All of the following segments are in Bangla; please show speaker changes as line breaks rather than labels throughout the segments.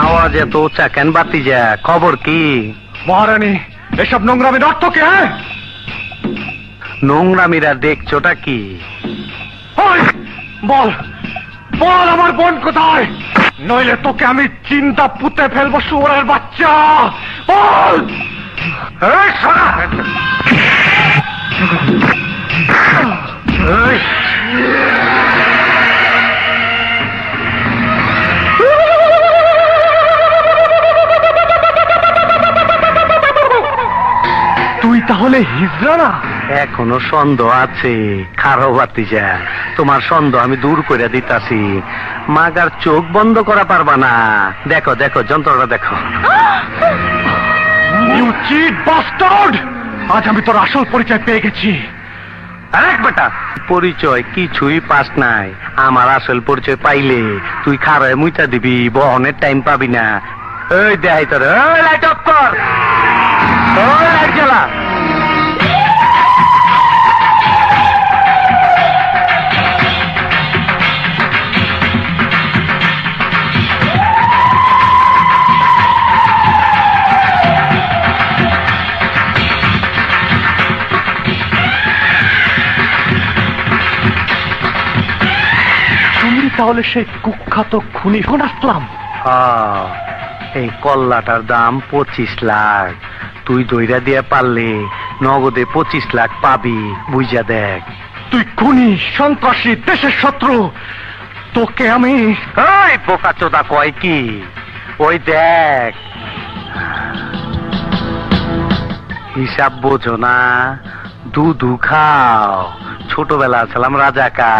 আওয়াজ এত উঁচা কেন বাতি যা খবর কি?
মহারানী এসব নোংরামের অর্থ কি হ্যাঁ?
নোংরামিরা দেখছোটা কি?
বল। বল আমার বোন কোথায়? নইলে তোকে আমি চিন্তা পুঁতে ফেলব, শুয়ারের বাচ্চা। বল! তুই তাহলে হিজড়া না?
এখনও সন্দেহ আছে খারো যা তোমার সন্দেহ আমি দূর করে দিতাছি। মাগার চোখ বন্ধ করা পারবা না। দেখো দেখো যন্ত্রটা দেখো।
ইউ চিট বাস্টার্ড আজ আমি তোর আসল পরিচয় পেয়ে গেছি।
আরেক বেটা পরিচয় কিছুই পাস নাই। আমার আসল পরিচয় পাইলে তুই খারায় মুইতা দিবি বহনের টাইম পাবি না। ওই দেখাই তোর ওই লাইট অফ কর। ওই লাইট জ্বালা।
তাহলে সেই কুখ্যাত খুনি হন আসলাম।
হ্যাঁ, এই কল্লাটার দাম পঁচিশ লাখ। তুই দইরা দিয়ে পারলে নগদে পঁচিশ লাখ পাবি বুঝা দেখ।
তুই খুনি সন্ত্রাসী দেশের শত্রু তোকে আমি
ওই বোকা চোদা কয় কি? ওই দেখ। হিসাব বোঝো না দুধু খাও। ছোটবেলা ছিলাম রাজাকা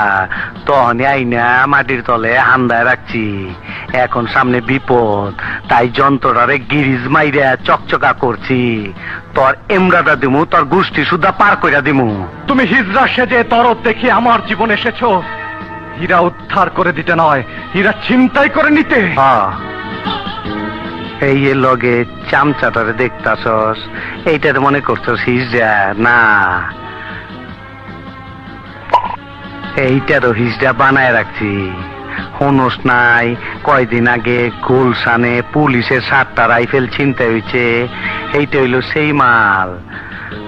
তখনই আইনা মাটির তলে হান্দায় রাখছি। এখন সামনে বিপদ তাই যন্ত্রটারে গিরিজ মাইরা চকচকা করছি। তোর এমরাটা দিমু তোর গোষ্ঠী সুদ্ধা পার কইরা দিমু।
তুমি হিজরা সেজে তরফ দেখে আমার জীবন এসেছ। হীরা উদ্ধার করে দিতে নয় হীরা ছিনতাই করে নিতে।
হ্যাঁ। এই লগে চামচাটারে দেখতাছস এইটাতে মনে করছস হিজড়া না। এইটারও হিজড়া বানায় রাখছি। হনস নাই কয়দিন আগে গুলশানে পুলিশের সাতটা রাইফেল ছিনতে হয়েছে। এইটা হইল সেই মাল।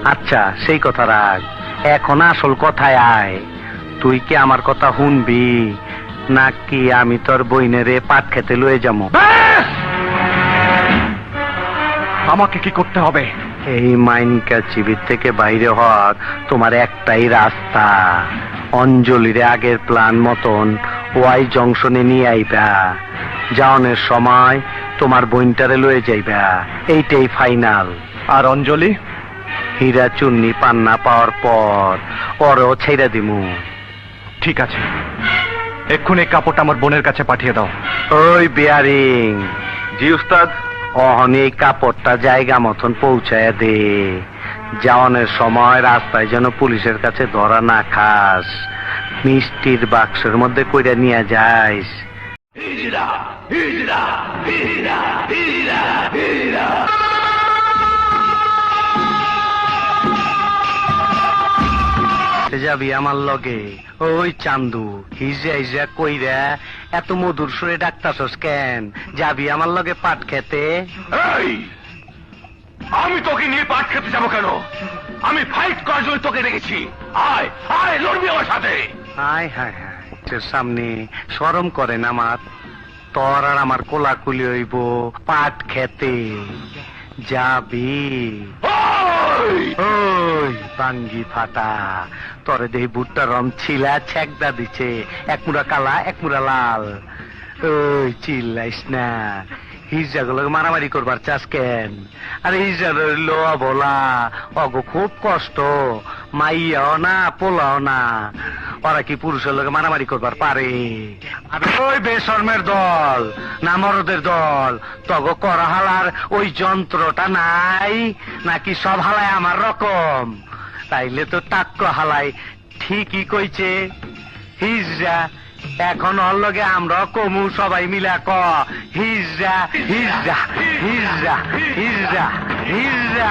আচ্ছা সেই কথা রাখ। এখন আসল কথায় আয়। তুই কি আমার কথা শুনবি? নাকি আমি তোর বইনেরে পাট খেতে লয়ে যাব?
আমাকে কি করতে হবে?
এই মাইনকা চিবির থেকে বাইরে হওয়ার তোমার একটাই রাস্তা। অঞ্জলিরে আগের প্ল্যান মতন ওয়াই জংশনে নিয়ে আইবা। যাওনের সময় তোমার বইনটারে লয়ে যাইবা। এইটাই ফাইনাল।
আর অঞ্জলি?
হীরা চুন্নি পান্না পাওয়ার পর ওরও ছেড়ে দিমু।
ঠিক আছে। এক্ষুনি কাপড়টা আমার বোনের কাছে পাঠিয়ে দাও।
ওই বিয়ারিং।
জি উস্তাদ
অহন এই কাপড়টা জায়গা মতন পৌঁছায় দে। যাওয়ানের সময় রাস্তায় যেন পুলিশের কাছে ধরা না খাস। মিষ্টির বাক্সের মধ্যে কইরা নিয়ে যাইস। যাবি আমার লগে। ওই চান্দু হিজা হিজা কইরা এত মধুর সুরে ডাক্তারছস কেন? যাবি আমার লগে পাট খেতে?
আমি তোকে নিয়ে পাট খেতে যাব কেন? আমি ফাইট করার জন্য তোকে রেখেছি আয় আয় লড়বি আমার সাথে।
হায় হায় হায় তোর সামনে সরম করেন আমার তোর আর আমার কোলাকুলি হইব পাট খেতে। যাবি। ওই! বাঙ্গি ফাটা। তরে দেহি বুটটা রম ছিলা ছেকদা দিছে। এক মুড়া কালা এক মুড়া লাল। ওই চিল্লাইস না। হিজড়াগুলো মারামারি করবার চাস কেন? আরে হিজড়া রইল বলা, অগো খুব কষ্ট, মাইয়াও না, পোলাও না। ওরা কি পুরুষের লোকে মারামারি করবার পারে? আরে ওই বেশর্মের দল, না মরদের দল, তগ করা হালার ওই যন্ত্রটা নাই, নাকি সব হালায় আমার রকম? তাইলে তো টাক্ক হালাই ঠিকই কইছে। হিজরা এখন ওর লগে আমরা কমু সবাই মিলা ক। হিজরা হিজরা হিজরা হিজরা হিজরা